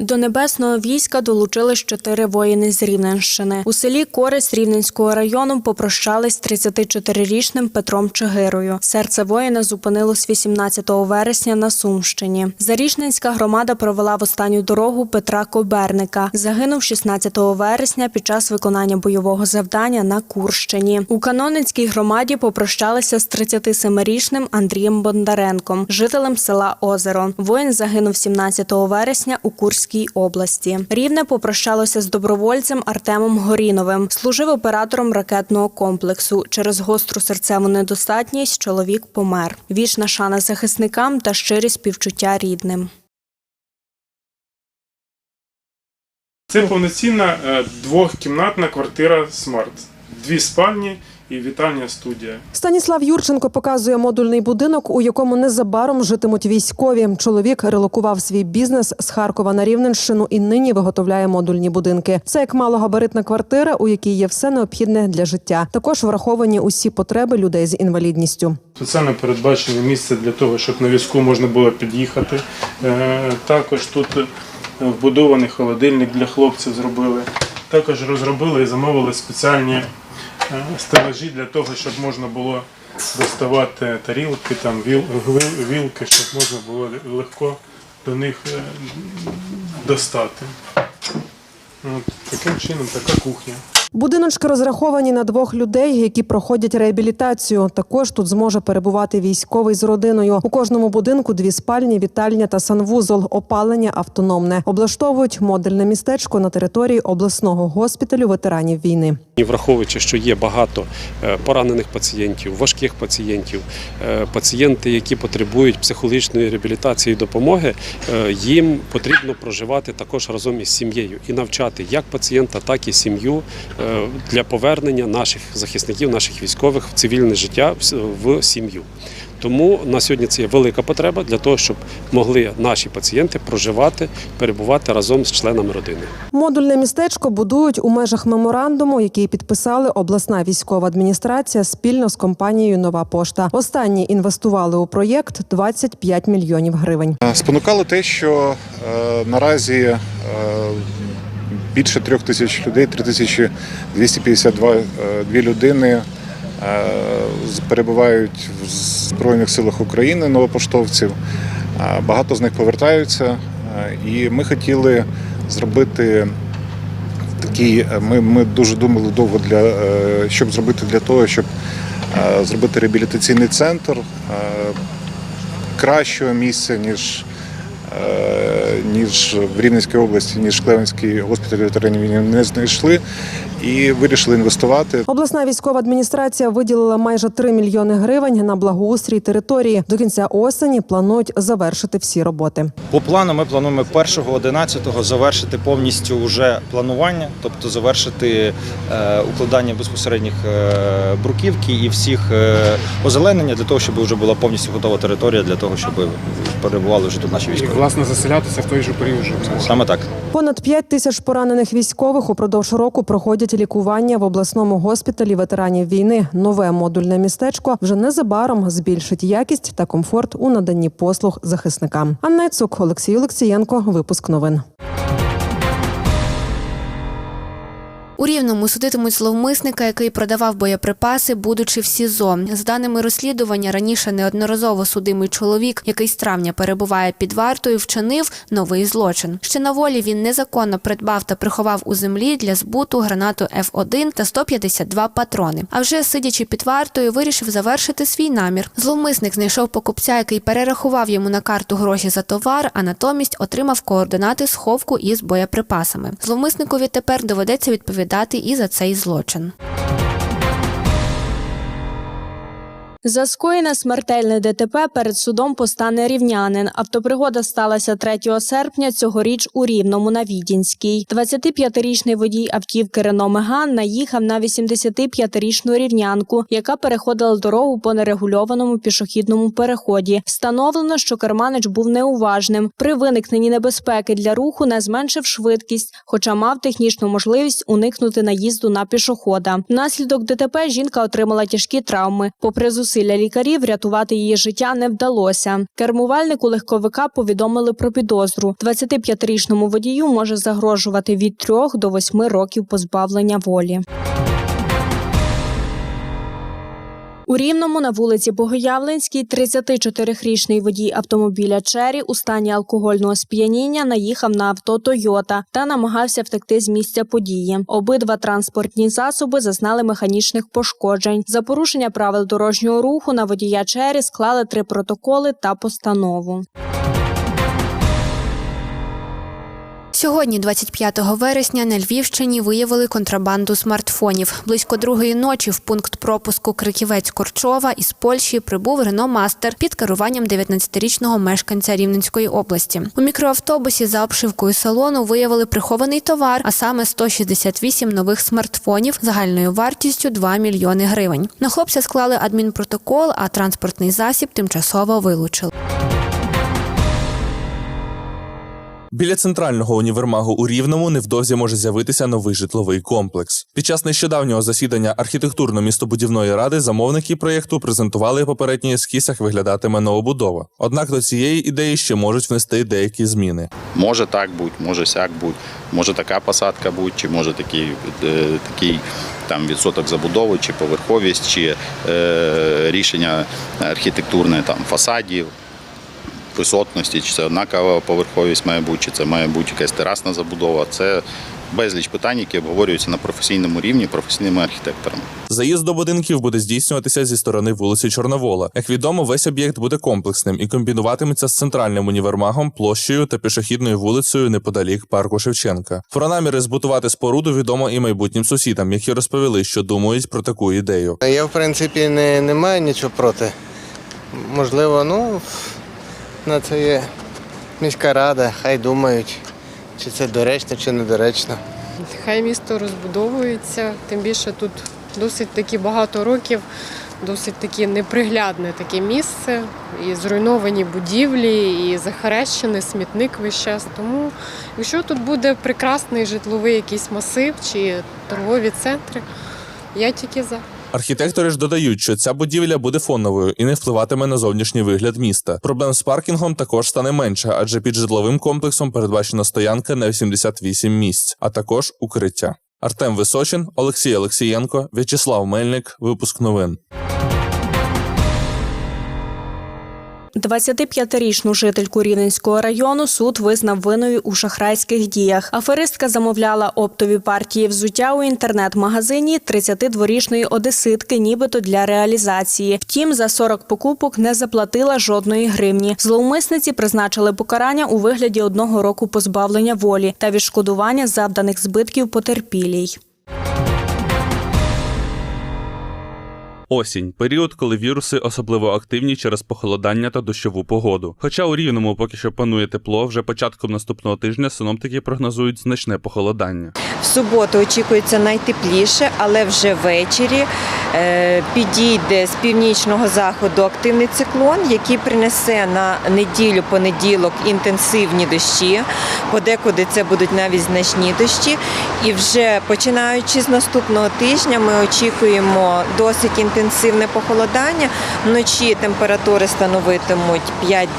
До небесного війська долучились чотири воїни з Рівненщини. У селі Користь Рівненського району попрощались з 34-річним Петром Чигирою. Серце воїна зупинилось 18 вересня на Сумщині. Зарічненська громада провела в останню дорогу Петра Коберника. Загинув 16 вересня під час виконання бойового завдання на Курщині. У Каноницькій громаді попрощалися з 37-річним Андрієм Бондаренком, жителем села Озеро. Воїн загинув 17 вересня у Курській області. Рівне попрощалося з добровольцем Артемом Горіновим. Служив оператором ракетного комплексу. Через гостру серцеву недостатність чоловік помер. Вічна шана захисникам та щирі співчуття рідним. Це повноцінна е, двохкімнатна квартира Смарт. Дві спальні і вітальня студія. Станіслав Юрченко показує модульний будинок, у якому незабаром житимуть військові. Чоловік релокував свій бізнес з Харкова на Рівненщину і нині виготовляє модульні будинки. Це як малогабаритна квартира, у якій є все необхідне для життя. Також враховані усі потреби людей з інвалідністю. Спеціально передбачене місце для того, щоб на візку можна було під'їхати. Е, Також тут е, вбудований холодильник для хлопців зробили. Також розробили і замовили спеціальні стелажі для того, щоб можна було доставати тарілки, там віл, вілки, щоб можна було легко до них е, достати. От, таким чином така кухня. Будиночки розраховані на двох людей, які проходять реабілітацію. Також тут зможе перебувати військовий з родиною. У кожному будинку дві спальні, вітальня та санвузол. Опалення автономне. Облаштовують модульне містечко на території обласного госпіталю ветеранів війни. Враховуючи, що є багато е, поранених пацієнтів, важких пацієнтів, е, пацієнти, які потребують психологічної реабілітації і допомоги, е, їм потрібно проживати також разом із сім'єю і навчати як пацієнта, так і сім'ю для повернення наших захисників, наших військових в цивільне життя в сім'ю. Тому на сьогодні це є велика потреба для того, щоб могли наші пацієнти проживати, перебувати разом з членами родини. Модульне містечко будують у межах меморандуму, який підписали обласна військова адміністрація спільно з компанією Нова пошта. Останні інвестували у проєкт 25 мільйонів гривень. Спонукало те, що е, наразі е, більше трьох тисяч людей, 3252 е, дві людини е, перебувають в Збройних силах України, новопоштовців. Е, Багато з них повертаються, і ми хотіли зробити такий. Ми, ми дуже думали довго для щоб зробити для того, щоб зробити реабілітаційний центр кращого місця, ніж, ніж в Рівненській області, ніж Клевенський госпіталь ветеранів не знайшли і вирішили інвестувати. Обласна військова адміністрація виділила майже 3 мільйони гривень на благоустрій території. До кінця осені планують завершити всі роботи. По плану ми плануємо 1.11 завершити повністю вже планування, тобто завершити е, укладання безпосередніх е, бруківки і всіх е, озеленення для того, щоб вже була повністю готова територія для того, щоб перебували вже тут наші І власне заселятися в той же період. Саме так. Понад 5 тисяч поранених військових упродовж року проходять лікування в обласному госпіталі ветеранів війни. Нове модульне містечко вже незабаром збільшить якість та комфорт у наданні послуг захисникам. Анна Цук, Олексій Олексієнко. Випуск новин. У Рівному судитимуть зловмисника, який продавав боєприпаси, будучи в СІЗО. За даними розслідування, раніше неодноразово судимий чоловік, який з травня перебуває під вартою, вчинив новий злочин. Ще на волі він незаконно придбав та приховав у землі для збуту гранату Ф1 та 152 патрони. А вже сидячи під вартою, вирішив завершити свій намір. Зловмисник знайшов покупця, який перерахував йому на карту гроші за товар, а натомість отримав координати сховку із боєприпасами. Зловмисникові тепер доведеться відповідати і за цей злочин. За скоєне смертельне ДТП перед судом постане рівнянин. Автопригода сталася 3 серпня цьогоріч у Рівному на Відінській. 25-річний водій автівки Рено Меган наїхав на 85-річну рівнянку, яка переходила дорогу по нерегульованому пішохідному переході. Встановлено, що керманич був неуважним. При виникненні небезпеки для руху не зменшив швидкість, хоча мав технічну можливість уникнути наїзду на пішохода. Внаслідок ДТП жінка отримала тяжкі травми. Попри зусилля зусилля лікарів врятувати її життя не вдалося. Кермувальнику легковика повідомили про підозру. 25-річному водію може загрожувати від 3 до 8 років позбавлення волі. У Рівному на вулиці Богоявленській 34-річний водій автомобіля Чері у стані алкогольного сп'яніння наїхав на авто Тойота та намагався втекти з місця події. Обидва транспортні засоби зазнали механічних пошкоджень. За порушення правил дорожнього руху на водія Чері склали три протоколи та постанову. Сьогодні, 25 вересня, на Львівщині виявили контрабанду смартфонів. Близько другої ночі в пункт пропуску Криківець Корчова із Польщі прибув Рено Мастер під керуванням 19-річного мешканця Рівненської області. У мікроавтобусі за обшивкою салону виявили прихований товар, а саме 168 нових смартфонів загальною вартістю 2 мільйони гривень. На хлопця склали адмінпротокол, а транспортний засіб тимчасово вилучили. Біля центрального універмагу у Рівному невдовзі може з'явитися новий житловий комплекс. Під час нещодавнього засідання архітектурно-містобудівної ради замовники проєкту презентували попередній ескіз, як виглядатиме новобудова. Однак до цієї ідеї ще можуть внести деякі зміни. Може так бути, може сяк бути, може така посадка бути, чи може такий, е, такий там відсоток забудови, чи поверховість, чи е, рішення архітектурне там фасадів, висотності, чи це однакова поверховість має бути, чи це має бути якась терасна забудова. Це безліч питань, які обговорюються на професійному рівні професійними архітекторами. Заїзд до будинків буде здійснюватися зі сторони вулиці Чорновола. Як відомо, весь об'єкт буде комплексним і комбінуватиметься з центральним універмагом, площею та пішохідною вулицею неподалік парку Шевченка. Про наміри збутувати споруду відомо і майбутнім сусідам, які розповіли, що думають про таку ідею. Я, в принципі, не, не маю нічого проти. Можливо, ну, на це є міська рада, хай думають, чи це доречно, чи недоречно. Хай місто розбудовується, тим більше тут досить таки багато років, досить таки неприглядне таке місце, і зруйновані будівлі, і захарещений смітник весь час. Тому, якщо тут буде прекрасний житловий якийсь масив чи торгові центри, я тільки за. Архітектори ж додають, що ця будівля буде фоновою і не впливатиме на зовнішній вигляд міста. Проблем з паркінгом також стане менше, адже під житловим комплексом передбачена стоянка на 88 місць, а також укриття. Артем Височин, Олексій Олексієнко, В'ячеслав Мельник. Випуск новин. 25-річну жительку Рівненського району суд визнав винною у шахрайських діях. Аферистка замовляла оптові партії взуття у інтернет-магазині 32-річної одеситки, нібито для реалізації. Втім, за 40 покупок не заплатила жодної гривні. Зловмисниці призначили покарання у вигляді одного року позбавлення волі та відшкодування завданих збитків потерпілій. Осінь період, коли віруси особливо активні через похолодання та дощову погоду. Хоча у рівному поки що панує тепло, вже початком наступного тижня синоптики прогнозують значне похолодання. В суботу очікується найтепліше, але вже ввечері підійде з північного заходу активний циклон, який принесе на неділю понеділок інтенсивні дощі. Подекуди це будуть навіть значні дощі. І вже починаючи з наступного тижня, ми очікуємо досить інтенсивне похолодання. Вночі температури становитимуть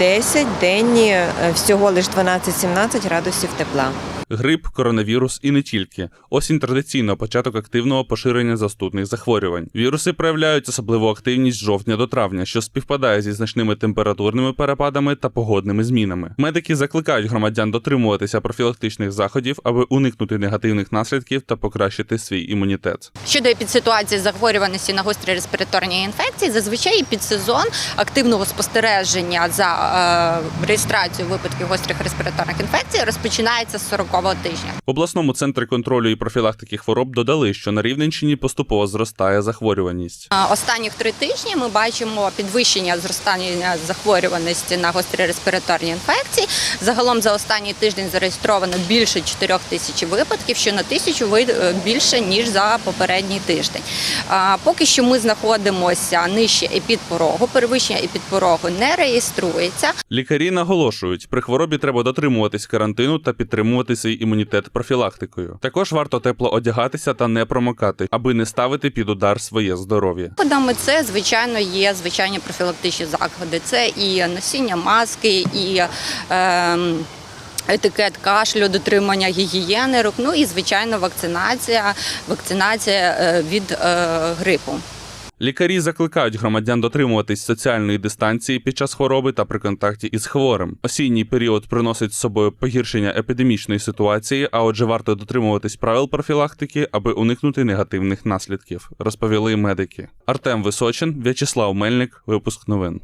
5-10, денні е, всього лише 12-17 градусів тепла. Грип, коронавірус і не тільки. Осінь традиційно початок активного поширення застудних захворювань. Віруси проявляють особливу активність з жовтня до травня, що співпадає зі значними температурними перепадами та погодними змінами. Медики закликають громадян дотримуватися профілактичних заходів, аби уникнути негативних наслідків та покращити свій імунітет. Щодо епідситуації захворюваності на гострі респіраторні інфекції, зазвичай підсезон активного спостереження за е, реєстрацією випадків гострих респіраторних інфекцій розпочинається з 40-го тижня. В обласному центрі контролю і профілактики хвороб додали, що на Рівненщині поступово зростає захворюваність. Останніх три тижні ми бачимо підвищення зростання захворюваності на гострі респіраторні інфекції. Загалом за останній тиждень зареєстровано більше 4 тисяч випадків, що на тисячу е, більше ніж за попередній тиждень. Поки що ми знаходимося нижче епідпорогу. Перевищення епідпорогу не реєструється. Лікарі наголошують, при хворобі треба дотримуватись карантину та підтримувати свій імунітет профілактикою. Також варто тепло одягатися та не промокати, аби не ставити під удар своє здоров'я. Заходами це, звичайно, є звичайні профілактичні заходи. Це і носіння маски, і ем, етикет кашлю, дотримання гігієни рук, ну і звичайно вакцинація, вакцинація е, від е, грипу. Лікарі закликають громадян дотримуватись соціальної дистанції під час хвороби та при контакті із хворим. Осінній період приносить з собою погіршення епідемічної ситуації, а отже, варто дотримуватись правил профілактики, аби уникнути негативних наслідків, розповіли медики. Артем Височин, В'ячеслав Мельник, випуск новин.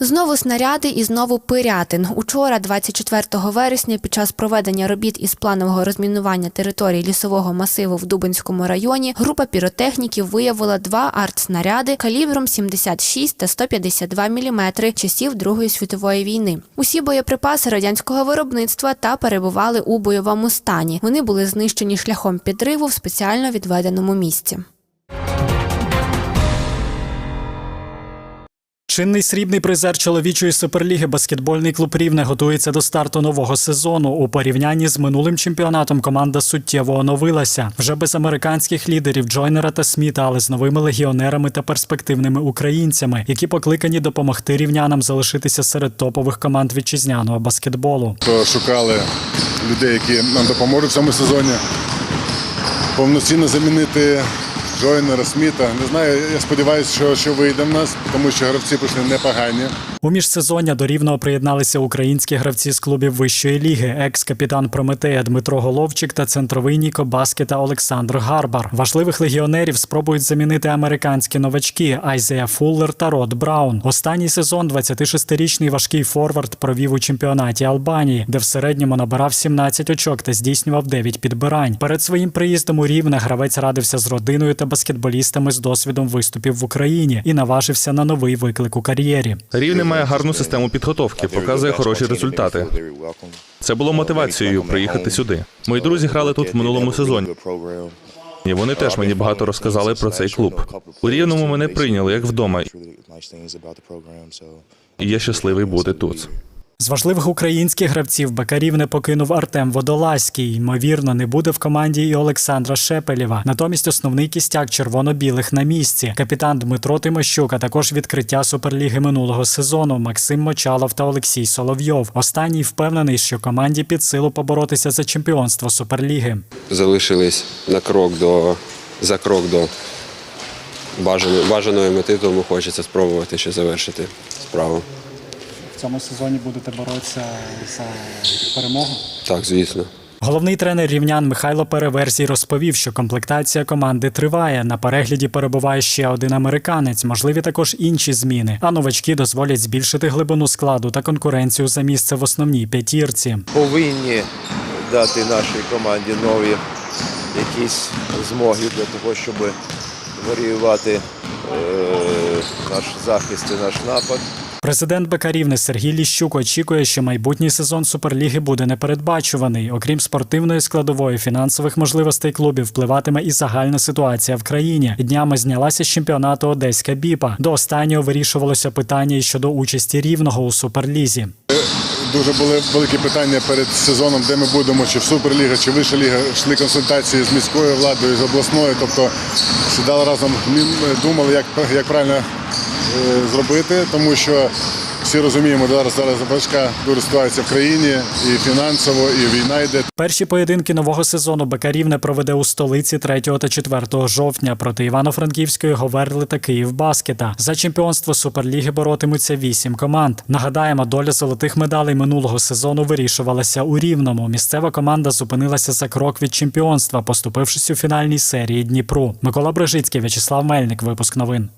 Знову снаряди і знову Пирятин. Учора, 24 вересня, під час проведення робіт із планового розмінування території лісового масиву в Дубинському районі, група піротехніків виявила два артснаряди калібром 76 та 152 мм часів Другої світової війни. Усі боєприпаси радянського виробництва та перебували у бойовому стані. Вони були знищені шляхом підриву в спеціально відведеному місці. Чинний срібний призер чоловічої суперліги баскетбольний клуб Рівне готується до старту нового сезону. У порівнянні з минулим чемпіонатом команда суттєво оновилася вже без американських лідерів Джойнера та Сміта, але з новими легіонерами та перспективними українцями, які покликані допомогти рівнянам залишитися серед топових команд вітчизняного баскетболу. Шукали людей, які нам допоможуть в цьому сезоні. Повноцінно замінити Джойнера, Сміта. Не знаю, я сподіваюся, що, що вийде в нас, тому що гравці прийшли непогані. У міжсезоння до рівного приєдналися українські гравці з клубів вищої ліги, екс-капітан Прометея Дмитро Головчик та центровий Ніко Баскета Олександр Гарбар. Важливих легіонерів спробують замінити американські новачки Айзея Фуллер та Род Браун. Останній сезон 26-річний важкий форвард провів у чемпіонаті Албанії, де в середньому набирав 17 очок та здійснював 9 підбирань. Перед своїм приїздом у Рівне гравець радився з родиною та баскетболістами з досвідом виступів в Україні і наважився на новий виклик у кар'єрі. Рівне має гарну систему підготовки, показує хороші результати. Це було мотивацією приїхати сюди. Мої друзі грали тут в минулому сезоні. І вони теж мені багато розказали про цей клуб. У рівному мене прийняли як вдома. І я щасливий бути тут. З важливих українських гравців Бакарів не покинув Артем Водолазький. Ймовірно, не буде в команді і Олександра Шепелєва. Натомість основний кістяк червоно-білих на місці. Капітан Дмитро Тимощук, а також відкриття суперліги минулого сезону Максим Мочалов та Олексій Соловйов. Останній впевнений, що команді під силу поборотися за чемпіонство суперліги. залишились на крок до за крок до бажаної, бажаної мети, тому хочеться спробувати ще завершити справу. В цьому сезоні будете боротися за перемогу. Так, звісно. Головний тренер рівнян Михайло Переверзій розповів, що комплектація команди триває. На перегляді перебуває ще один американець, можливі також інші зміни. А новачки дозволять збільшити глибину складу та конкуренцію за місце в основній п'ятірці. повинні дати нашій команді нові якісь змоги для того, щоб варіювати е, наш захист і наш напад. Президент Бекарівни Сергій Ліщук очікує, що майбутній сезон Суперліги буде непередбачуваний. Окрім спортивної складової фінансових можливостей клубів, впливатиме і загальна ситуація в країні. Днями знялася з чемпіонату Одеська Біпа. До останнього вирішувалося питання щодо участі рівного у суперлізі. Дуже були великі питання перед сезоном, де ми будемо, чи в Суперліга, чи Вища ліга. Йшли консультації з міською владою, з обласною. Тобто сідали разом, думали, як, як правильно е, зробити, тому що всі розуміємо, зараз зараз важка дуже ситуація в країні, і фінансово, і війна йде. Перші поєдинки нового сезону Бекарівне проведе у столиці 3 та 4 жовтня проти Івано-Франківської Говерли та Київбаскета. За чемпіонство Суперліги боротимуться вісім команд. Нагадаємо, доля золотих медалей минулого сезону вирішувалася у Рівному. Місцева команда зупинилася за крок від чемпіонства, поступившись у фінальній серії Дніпру. Микола Брижицький, В'ячеслав Мельник. Випуск новин.